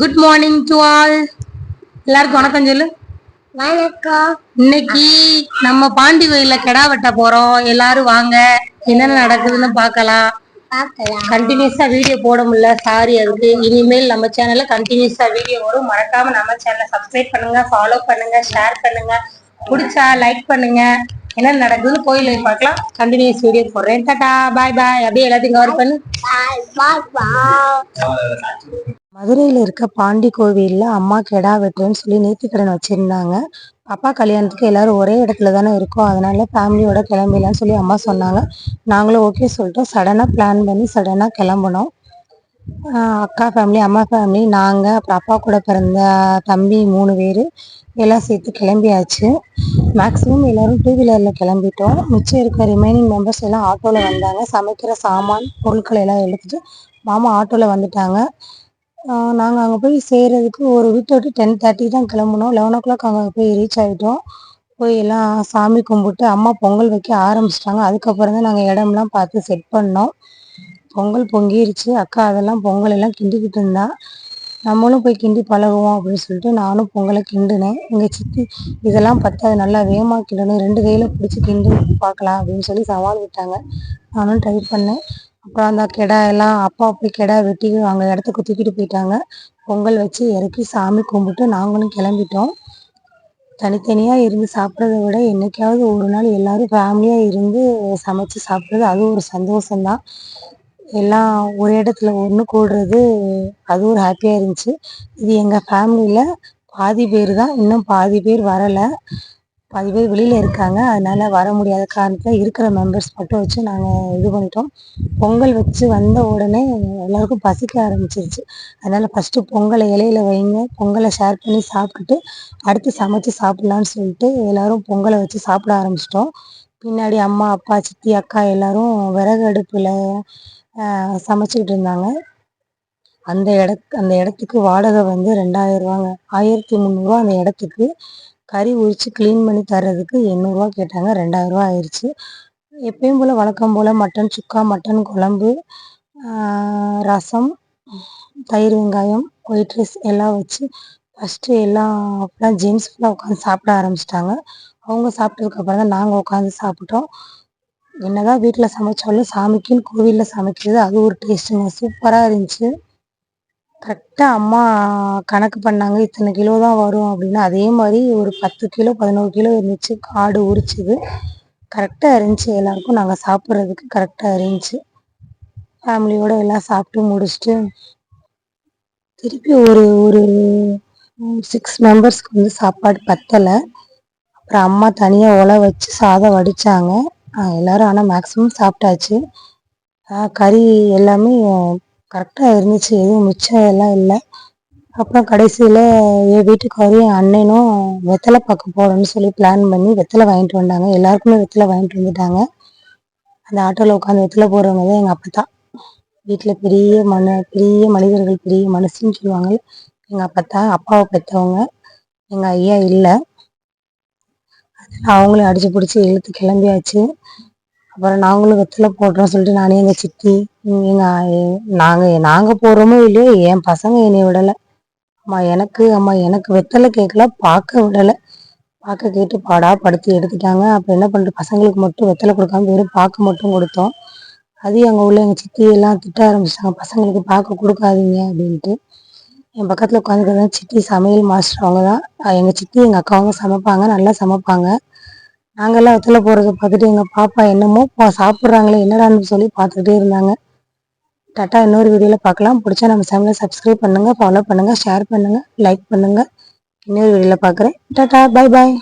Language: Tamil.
குட் மார்னிங் டு ஆல் எல்லாருக்கும் வணக்கம் சொல்லு. வணக்கம். இன்னைக்கு நம்ம பாண்டி கோயில்ல கிடா வெட்ட போறோம். எல்லாரும் வாங்க. என்னென்ன நடக்குதுன்னு பார்க்கலாம். பார்க்கலாம். கண்டினியூஸா வீடியோ போட முடியல. சாரி அதுக்கு. இனிமேல் நம்ம சேனல்ல கண்டினியூஸா வீடியோ வரும். மறக்காம நம்ம சேனலை சப்ஸ்கிரைப் பண்ணுங்க ஃபாலோ பண்ணுங்க ஷேர் பண்ணுங்க. பிடிச்சா லைக் பண்ணுங்க. என்ன நடக்குதுன்னு கோயில் போய் பார்க்கலாம். கண்டினியூஸ் வீடியோ போடுறேன். டாடா. பாய் பாய் அப்படியே எல்லாத்தையும் கவர் பண்ணு. மதுரையில் இருக்க பாண்டி கோவிலில் அம்மா கெடா வெட்டுறேன்னு சொல்லி நேர்த்திக்கடன் வச்சுருந்தாங்க. பாப்பா கல்யாணத்துக்கு எல்லாரும் ஒரே இடத்துல தானே இருக்கோம். அதனால ஃபேமிலியோட கிளம்பிடலாம்னு சொல்லி அம்மா சொன்னாங்க. நாங்களும் ஓகே சொல்லிட்டோம். சடனாக பிளான் பண்ணி சடனாக கிளம்புனோம். அக்கா ஃபேமிலி அம்மா ஃபேமிலி நாங்கள் அப்புறம் அப்பா கூட பிறந்த தம்பி மூணு பேர். எல்லாம் சேர்த்து கிளம்பியாச்சு. மேக்ஸிமம் எல்லோரும் டூ வீலரில் கிளம்பிட்டோம். மிச்சம் இருக்க ரிமைனிங் மெம்பர்ஸ் எல்லாம் ஆட்டோவில் வந்தாங்க. சமைக்கிற சாமான் பொருட்கள் எல்லாம் எடுத்துட்டு மாமா ஆட்டோவில் வந்துட்டாங்க. நாங்கள் அங்கே போய் சேர்கிறதுக்கு ஒரு வீட்டை விட்டு டென் தேர்ட்டி தான் கிளம்புனோம். லெவன் ஓ கிளாக் அங்கே போய் ரீச் ஆகிட்டோம் போய் எல்லாம் சாமி கும்பிட்டு அம்மா பொங்கல் வைக்க ஆரம்பிச்சிட்டாங்க. அதுக்கப்புறம் தான் நாங்கள் இடம்லாம் பார்த்து செட் பண்ணோம். பொங்கல் பொங்கிருச்சு. அக்கா அதெல்லாம் பொங்கல் எல்லாம் கிண்டிக்கிட்டு இருந்தா. நம்மளும் போய் கிண்டி பழகுவோம் அப்படின்னு சொல்லிட்டு நானும் பொங்கலை கிண்டினேன். எங்கள் சித்தி இதெல்லாம் பத்தாது. நல்லா வேகமாக கிண்டணும். ரெண்டு கையில் பிடிச்சி கிண்டு பார்க்கலாம் அப்படின்னு சொல்லி சவால் விட்டாங்க. நானும் ட்ரை பண்ணேன். அப்புறம் அந்த கெடா எல்லாம் அப்பா போய் கெடா வெட்டி அங்கே இடத்துக்கு தூக்கிட்டு போயிட்டாங்க. பொங்கல் வச்சு இறக்கி சாமி கும்பிட்டு நாங்களும் கிளம்பிட்டோம். தனித்தனியாக இருந்து சாப்பிட்றத விட என்னைக்காவது ஒரு நாள் எல்லாரும் ஃபேமிலியாக இருந்து சமைச்சு சாப்பிட்றது அது ஒரு சந்தோஷம்தான். எல்லாம் ஒரு இடத்துல ஒன்று கூடுறது அது ஒரு ஹாப்பியாக இருந்துச்சு. இது எங்கள் ஃபேமிலியில் பாதி பேர் தான் இன்னும் பாதி பேர் வரலை. பாதி பேர் வெளியில் இருக்காங்க. அதனால வர முடியாத காரணத்தில் இருக்கிற மெம்பர்ஸ் மட்டும் வச்சு நாங்கள் இது பண்ணிட்டோம். பொங்கல் வச்சு வந்த உடனே எல்லாருக்கும் பசிக்க ஆரம்பிச்சிருச்சு. அதனால ஃபஸ்ட்டு பொங்கலை இலையில வைங்க. பொங்கலை ஷேர் பண்ணி சாப்பிட்டுட்டு அடுத்து சமைச்சு சாப்பிட்லான்னு சொல்லிட்டு எல்லாரும் பொங்கலை வச்சு சாப்பிட ஆரம்பிச்சிட்டோம். பின்னாடி அம்மா அப்பா சித்தி அக்கா எல்லாரும் விறகு அடுப்பில் சமைச்சிக்கிட்டு இருந்தாங்க. அந்த இட அந்த இடத்துக்கு வாடகை வந்து ரெண்டாயிரம் ரூபாங்க. ஆயிரத்தி முந்நூறுரூவா அந்த இடத்துக்கு. கறி உரித்து க்ளீன் பண்ணி தர்றதுக்கு எண்ணூறுரூவா கேட்டாங்க. ரெண்டாயிரரூவா ஆயிடுச்சு எப்பயும் போல் வழக்கம் போல் மட்டன் சுக்கா மட்டன் குழம்பு ரசம் தயிர் வெங்காயம் ஒயிட் ரைஸ் எல்லாம் வச்சு ஃபஸ்ட்டு எல்லாம் ஃபுல்லாக ஜென்ஸ் ஃபுல்லாக உட்காந்து சாப்பிட ஆரம்பிச்சிட்டாங்க. அவங்க சாப்பிட்டதுக்கப்புறம் தான் நாங்கள் உட்காந்து சாப்பிட்டோம். என்னதான் வீட்டில் சமைச்சாலும் சாமிக்குன்னு கோவிலில் சமைக்கிறது அது ஒரு டேஸ்ட்டுங்க சூப்பராக இருந்துச்சு. கரெக்டாக அம்மா கணக்கு பண்ணாங்க. இத்தனை கிலோ தான் வரும் அப்படின்னு. அதே மாதிரி ஒரு பத்து கிலோ பதினோரு கிலோ இருந்துச்சு. காடு உரிச்சது. கரெக்டாக இருந்துச்சு. எல்லாருக்கும் நாங்கள் சாப்பிட்றதுக்கு கரெக்டாக இருந்துச்சு. ஃபேமிலியோடு எல்லாம் சாப்பிட்டு முடிச்சுட்டு திருப்பி ஒரு ஒரு சிக்ஸ் மெம்பர்ஸ்க்கு வந்து சாப்பாடு பத்தலை. அப்புறம் அம்மா தனியாக உலை வச்சு சாதம் வடித்தாங்க எல்லாரும் ஆனால் மேக்ஸிமம் சாப்பிட்டாச்சு. கறி எல்லாமே கரெக்டாக இருந்துச்சு. எதுவும் மிச்சம் எல்லாம் இல்லை. அப்புறம் கடைசியில் என் வீட்டுக்காரும் என் அண்ணனும் வெத்தலை பார்க்க போகிறோம்னு சொல்லி பிளான் பண்ணி வெத்தலை வாங்கிட்டு வந்தாங்க. எல்லாருக்குமே வெத்தலை வாங்கிட்டு வந்துட்டாங்க. அந்த ஆட்டோவில் உட்காந்து வெத்தலை போடுறவங்க தான் எங்கள் அப்பா தான் வீட்டில் பெரிய மன பெரிய மனிதர்கள் பெரிய மனுஷன்னு சொல்லுவாங்க எங்கள் அப்பா தான் அப்பாவை பெற்றவங்க. எங்கள் ஐயா இல்லை. அவங்களும் அடிச்சு பிடிச்சி இழுத்து கிளம்பியாச்சு. அப்புறம் நாங்களும் வெத்தலை போடுறோம் சொல்லிட்டு நானே எங்கள் சித்தி எங்கள் நாங்கள் நாங்கள் போடுறோமோ இல்லையோ என் பசங்க என்னை விடலை. அம்மா எனக்கு அம்மா எனக்கு வெத்தலை கேட்கல பார்க்க விடலை. பார்க்க கேட்டு பாடா படுத்தி எடுத்துட்டாங்க. அப்போ என்ன பண்ணுறது பசங்களுக்கு மட்டும் வெத்தலை கொடுக்காம வெறும் பார்க்க மட்டும் கொடுத்தோம். அது அங்கே உள்ள எங்கள் சித்தி எல்லாம் திட்ட ஆரம்பிச்சிட்டாங்க. பசங்களுக்கு பார்க்க கொடுக்காதீங்க அப்படின்ட்டு. என் பக்கத்தில் உட்காந்துக்கிறதா சித்தி சமையல் மாஸ்டர் அவங்க தான். எங்கள் சித்தி எங்கள் அக்காவும் சமைப்பாங்க நல்லா சமைப்பாங்க. நாங்கெல்லாம் வெத்தலை போடுறத பார்த்துட்டு எங்கள் பாப்பா என்னமோ சாப்பிட்றாங்களே என்னடான்னு சொல்லி பார்த்துக்கிட்டே இருந்தாங்க. டாட்டா இன்னொரு வீடியோவில் பார்க்கலாம். பிடிச்சா நம்ம சேனலை சப்ஸ்கிரைப் பண்ணுங்கள் ஃபாலோ பண்ணுங்கள் ஷேர் பண்ணுங்கள் லைக் பண்ணுங்கள் இன்னொரு வீடியோவில் பார்க்குறேன். Tata bye bye